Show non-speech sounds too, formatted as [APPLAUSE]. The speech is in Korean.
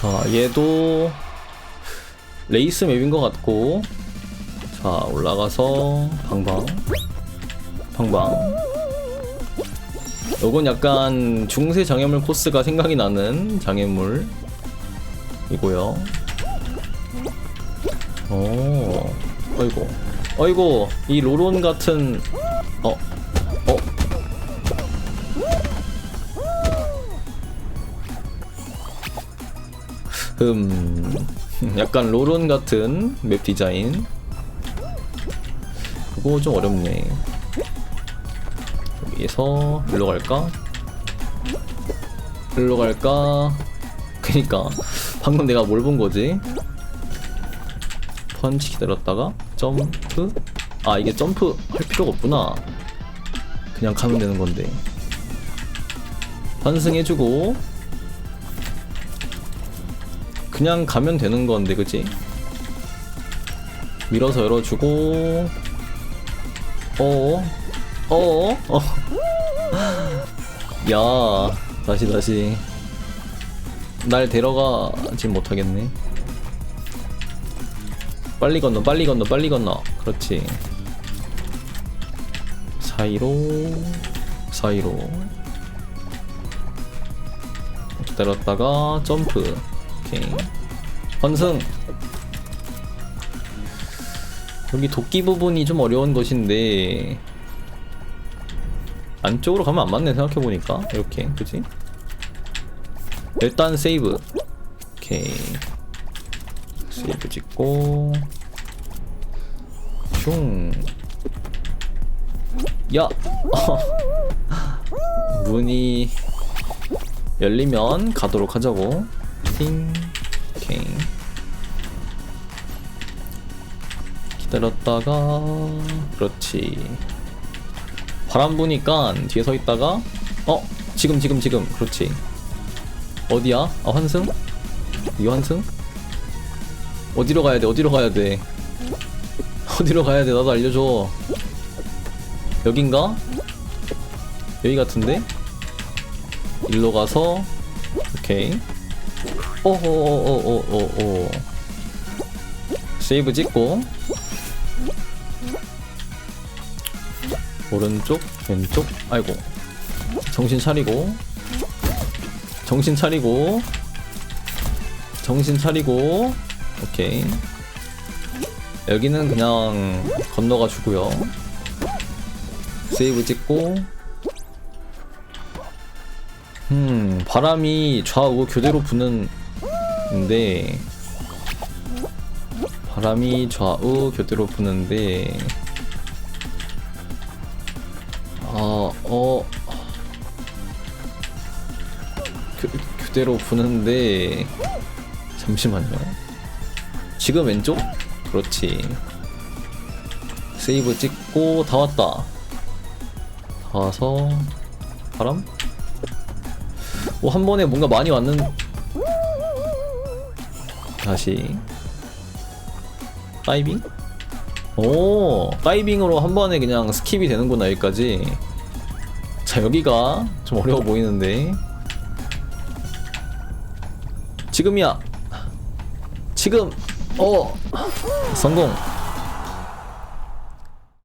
자, 얘도 레이스 맵인 것 같고. 자, 올라가서 방방. 방방. 요건 약간 중세 장애물 코스가 생각이 나는 장애물 이고요. 오, 어이고, 어이고, 이 로론 같은, 어, 음, 약간 로론 같은 맵 디자인. 그거 좀 어렵네. 여기에서 일로 갈까? 일로 갈까? 그니까 방금 내가 뭘 본 거지? 펀치 기다렸다가 점프? 아 이게 점프 할 필요가 없구나. 그냥 가면 되는 건데. 환승해주고 그냥 가면 되는 건데 그치? 밀어서 열어주고 어어 어어. 어. [LAUGHS] 야 다시 다시. 날 데려가진 못하겠네. 빨리 건너 빨리 건너 빨리 건너. 그렇지. 사이로 사이로. 기다렸다가 점프 오케이. 환승. 여기 도끼 부분이 좀 어려운 것인데 안쪽으로 가면 안 맞네 생각해보니까. 이렇게 그지? 일단 세이브. 오케이. 세이브 찍고. 슝. 야! [LAUGHS] 문이 열리면 가도록 하자고 팅. 오케이. 기다렸다가 그렇지. 바람 부니까 뒤에 서 있다가 어 지금 지금 지금. 그렇지. 어디야? 아 환승? 이 환승? 어디로 가야 돼? 어디로 가야 돼? 어디로 가야 돼? 나도 알려줘. 여긴가? 여기 같은데? 일로 가서 오케이 오오오오오오 세이브 찍고. 오른쪽 왼쪽 아이고. 정신 차리고. 정신 차리고. 정신 차리고. 오케이. 여기는 그냥 건너가 주고요. 세이브 찍고 음 바람이 좌우 교대로 부는데 바람이 좌우 교대로 부는데 아, 어. 교, 교대로 부는데. 잠시만요. 지금 왼쪽? 그렇지. 세이브 찍고, 다 왔다. 다 와서, 바람? 오, 한 번에 뭔가 많이 왔는. 다시. 다이빙? 오, 다이빙으로 한 번에 그냥 스킵이 되는구나, 여기까지. 자, 여기가 좀 어려워 보이는데. 지금이야. 지금, 어, 성공.